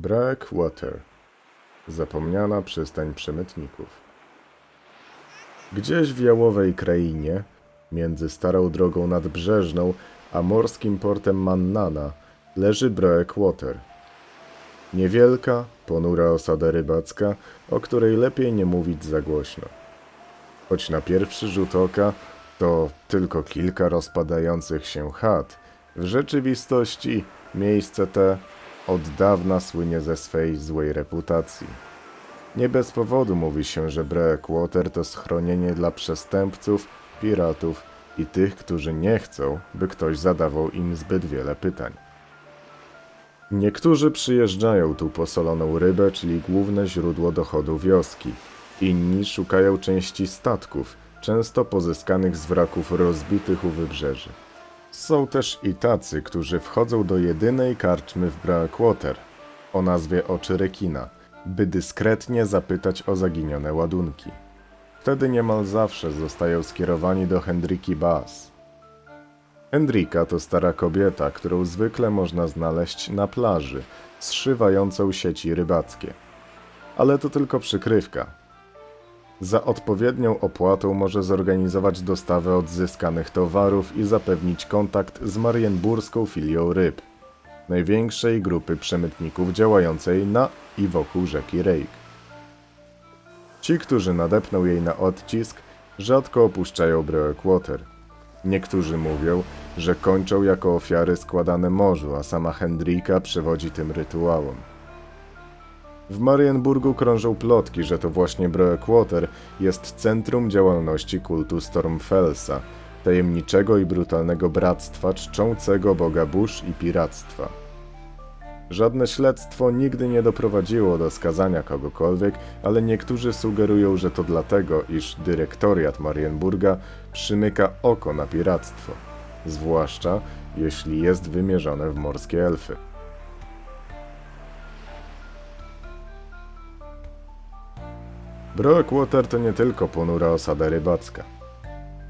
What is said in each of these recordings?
Breakwater. Zapomniana przystań przemytników. Gdzieś w jałowej krainie, między starą drogą nadbrzeżną a morskim portem Mannana, leży Breakwater. Niewielka, ponura osada rybacka, o której lepiej nie mówić za głośno. Choć na pierwszy rzut oka to tylko kilka rozpadających się chat, w rzeczywistości miejsce te od dawna słynie ze swej złej reputacji. Nie bez powodu mówi się, że Breakwater to schronienie dla przestępców, piratów i tych, którzy nie chcą, by ktoś zadawał im zbyt wiele pytań. Niektórzy przyjeżdżają tu po soloną rybę, czyli główne źródło dochodu wioski. Inni szukają części statków, często pozyskanych z wraków rozbitych u wybrzeży. Są też i tacy, którzy wchodzą do jedynej karczmy w Breakwater o nazwie Oczy Rekina, by dyskretnie zapytać o zaginione ładunki. Wtedy niemal zawsze zostają skierowani do Hendriki Bass. Hendrika to stara kobieta, którą zwykle można znaleźć na plaży, zszywającą sieci rybackie. Ale to tylko przykrywka. Za odpowiednią opłatą może zorganizować dostawę odzyskanych towarów i zapewnić kontakt z marienburską filią ryb, największej grupy przemytników działającej na i wokół rzeki Rake. Ci, którzy nadepną jej na odcisk, rzadko opuszczają Breakwater. Niektórzy mówią, że kończą jako ofiary składane morzu, a sama Hendrika przewodzi tym rytuałom. W Marienburgu krążą plotki, że to właśnie Breakwater jest centrum działalności kultu Stormfellsa, tajemniczego i brutalnego bractwa czczącego boga burz i piractwa. Żadne śledztwo nigdy nie doprowadziło do skazania kogokolwiek, ale niektórzy sugerują, że to dlatego, iż dyrektoriat Marienburga przymyka oko na piractwo, zwłaszcza jeśli jest wymierzone w morskie elfy. Brockwater to nie tylko ponura osada rybacka.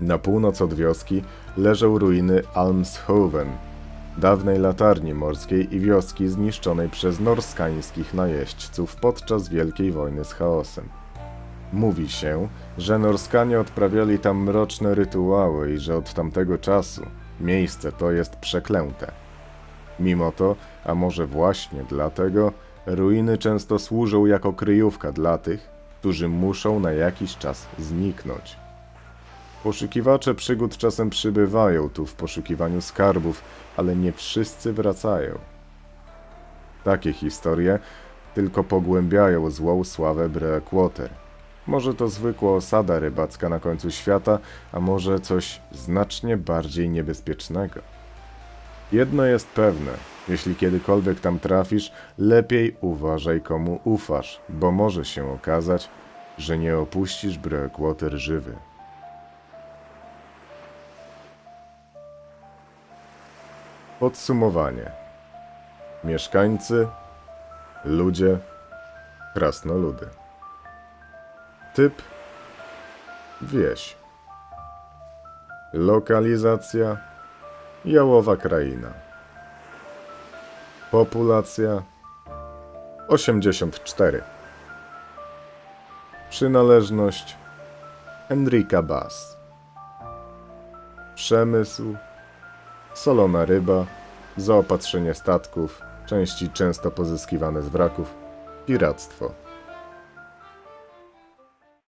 Na północ od wioski leżą ruiny Almshoven, dawnej latarni morskiej i wioski zniszczonej przez norskańskich najeźdźców podczas Wielkiej Wojny z Chaosem. Mówi się, że Norskanie odprawiali tam mroczne rytuały i że od tamtego czasu miejsce to jest przeklęte. Mimo to, a może właśnie dlatego, ruiny często służą jako kryjówka dla tych, którzy muszą na jakiś czas zniknąć. Poszukiwacze przygód czasem przybywają tu w poszukiwaniu skarbów, ale nie wszyscy wracają. Takie historie tylko pogłębiają złą sławę Breakwater. Może to zwykła osada rybacka na końcu świata, a może coś znacznie bardziej niebezpiecznego. Jedno jest pewne, jeśli kiedykolwiek tam trafisz, lepiej uważaj komu ufasz, bo może się okazać, że nie opuścisz Breakwater żywy. Podsumowanie. Mieszkańcy, ludzie, krasnoludy. Typ wieś. Lokalizacja jałowa kraina. Populacja 84. Przynależność Henryka Bass. Przemysł solona ryba, zaopatrzenie statków, części często pozyskiwane z wraków, piractwo.